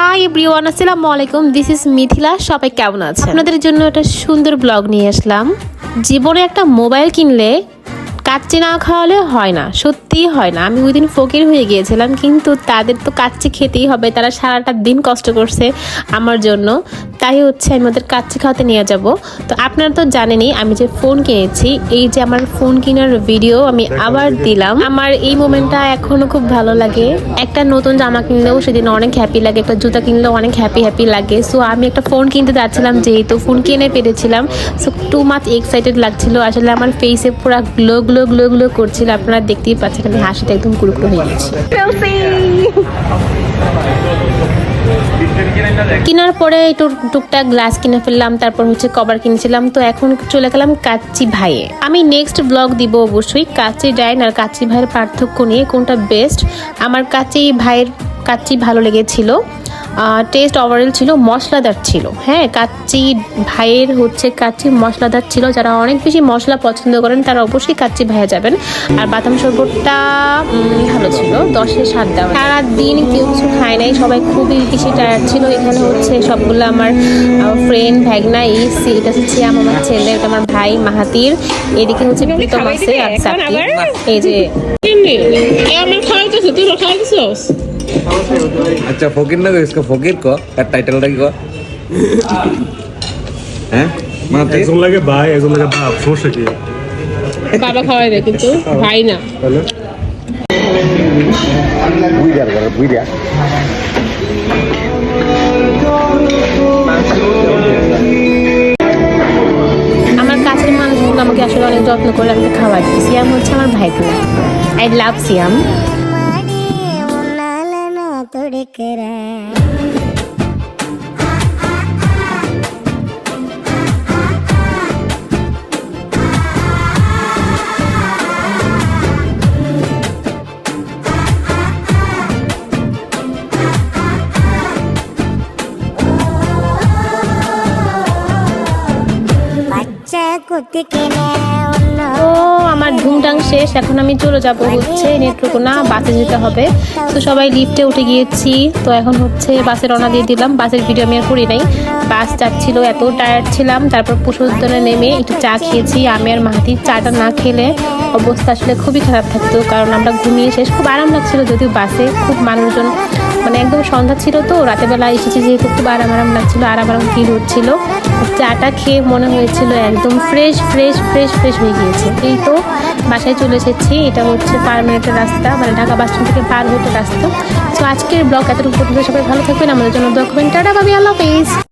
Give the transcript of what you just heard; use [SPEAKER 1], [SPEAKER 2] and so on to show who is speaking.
[SPEAKER 1] Hi everyone আসসালামু আলাইকুম this is Mithila সবাই কেমন আছে আপনাদের জন্য একটা সুন্দর ব্লগ নিয়ে আসলাম। জীবনে একটা মোবাইল কিনলে কাচ্চি না খাওয়ালে হয় না। সত্যি হয় না। আমি ওই দিন ফকির হয়ে গিয়েছিলাম, কিন্তু তাদের তো কাচ্চি খেতেই হবে। তারা সারাটা দিন কষ্ট করছে আমার জন্য। তাই হচ্ছে আমি ওদের কাচ্চি খাওয়াতে নিয়ে যাব। তো আপনারা তো জানেনই আমি যে ফোন কিনেছি এই যে আমার ফোন কেনার ভিডিও আমি আবার দিলাম। আমার এই মোমেন্টটা এখনও খুব ভালো লাগে। একটা নতুন জামা কিনলেও সেদিন অনেক হ্যাপি লাগে একটা জুতা কিনলেও অনেক হ্যাপি হ্যাপি লাগে। সো আমি একটা ফোন কিনতে যাচ্ছিলাম যেহেতু ফোন কিনে পেরেছিলাম সো টু মাচ এক্সাইটেড লাগছিল। আসলে আমার ফেসে পুরো গ্লো গ্লো গ্লো গ্লো করছিল। আপনারা দেখতেই পাচ্ছেন আমি হাসিটা একদম কুড়ুকুড়ো হয়ে গেছে। কেনার পরে একটু টুকটাক গ্লাস কিনে ফেললাম, তারপর হচ্ছে কভার কিনেছিলাম। তো এখন চলে গেলাম কাচ্চি ভাইয়ে। আমি নেক্সট ব্লগ দিব অবশ্যই, কাচ্চি ডাইন আর কাচ্চি ভাইয়ের পার্থক্য নিয়ে কোনটা বেস্ট আমার কাচ্চি ভাইয়ের কাচ্চি ভালো লেগেছিল। টেস্ট ওভারঅল ছিল মশলাদার ছিল। হ্যাঁ কাচ্চি ভাইয়ের হচ্ছে কাচ্চি মশলাদার ছিল যারা অনেক বেশি মশলা পছন্দ করেন তারা অবশ্যই কাচ্চি ভাইয়া যাবেন। আর বাদাম শরবতটা ভালো ছিল দশে সাত দেওয়া। সারা দিন কেউ কিছু খায় নাই সবাই খুবই বেশি টায়ার্ড ছিল। এখানে হচ্ছে সবগুলো আমার ফ্রেন্ড ভ্যাগনা এই এটা হচ্ছে আমার ছেলে এটা আমার ভাই মাহাতির। এদিকে হচ্ছে প্রীতম আছে আর এই যে
[SPEAKER 2] আমি খাইতেছি তুই খাইতেছিস
[SPEAKER 3] अच्छा फकीर ना इसका फकीर को তার টাইটেলটা কি কো হ্যাঁ মাতে
[SPEAKER 4] একজন লাগে ভাই একজন লাগে বাপ সমস্যা কি
[SPEAKER 2] বাবা খাওয়াই দেয় কিন্তু ভাই না
[SPEAKER 4] তাহলে
[SPEAKER 3] বুইদার করে বুইদা
[SPEAKER 1] আমার কাছের মানুষগুলো আমাকে আসলে অনেক যত্ন করে আমাকে খাওয়াই দিই সিয়াম হচ্ছে আমার ভাই
[SPEAKER 5] ஐ லவ் சியம் துடிக்கிறேன் കുത്തിക്കിനെ
[SPEAKER 1] ഒന്നോ আমার ধুমটাং শেষ, এখন আমি চলে যাব হচ্ছে নেত্রকোনা, বাসে যেতে হবে। তো সবাই লিফটে উঠে গিয়েছি। তো এখন হচ্ছে বাসে রওনা দিয়ে দিলাম। বাসের ভিডিও আমি আর করি নাই। বাস যাচ্ছিল, এত টায়ার্ড ছিলাম। তারপর পশুদনে নেমে একটু চা খেয়েছি। আমি আর মাহাতি চাটা না খেলে অবস্থা আসলে খুবই খারাপ থাকতো। কারণ আমরা ঘুমিয়ে শেষ, খুব আরাম লাগছিল। যদিও বাসে খুব মানুষজন মানে একদম সন্ধ্যা ছিল তো রাতেবেলা এসেছি যেহেতু খুব আরাম আরাম লাগছিল আরাম আরাম ফিল হচ্ছিল চাটা খেয়ে মনে হয়েছিল একদম ফ্রেশ ফ্রেশ ফ্রেশ ফ্রেশ হয়ে গিয়েছে। এই তো বাসায় চলে এসেছি, এটা হচ্ছে পার মিনিটের রাস্তা মানে ঢাকা বাস থেকে পার হতে রাস্তা। তো আজকের ব্লগ এতটুকু সবাই ভালো থাকবেন, আমাদের জন্য ডকুমেন্ট টাটা, ভাবি, আল্লাহ হাফেজ।